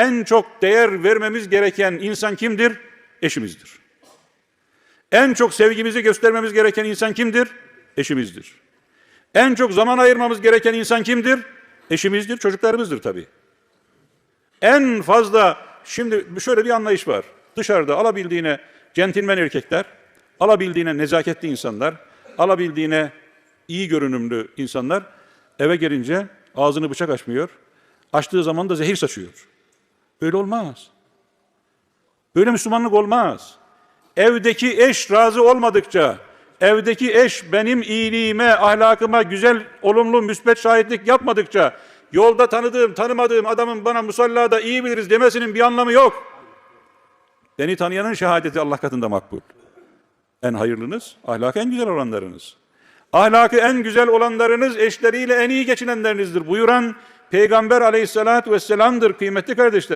en çok değer vermemiz gereken insan kimdir? Eşimizdir. En çok sevgimizi göstermemiz gereken insan kimdir? Eşimizdir. En çok zaman ayırmamız gereken insan kimdir? Eşimizdir, çocuklarımızdır tabii. En fazla şimdi şöyle bir anlayış var. Dışarıda alabildiğine centilmen erkekler, alabildiğine nezaketli insanlar, alabildiğine iyi görünümlü insanlar eve gelince ağzını bıçak açmıyor. Açtığı zaman da zehir saçıyor. Böyle olmaz. Böyle Müslümanlık olmaz. Evdeki eş razı olmadıkça, evdeki eş benim iyiliğime, ahlakıma güzel, olumlu, müsbet şahitlik yapmadıkça, yolda tanıdığım, tanımadığım adamın bana musallada iyi biliriz demesinin bir anlamı yok. Beni tanıyanın şehadeti Allah katında makbul. En hayırlınız, ahlakı en güzel olanlarınız. Ahlakı en güzel olanlarınız eşleriyle en iyi geçinenlerinizdir buyuran Peygamber aleyhissalatü vesselam'dır kıymetli kardeşler.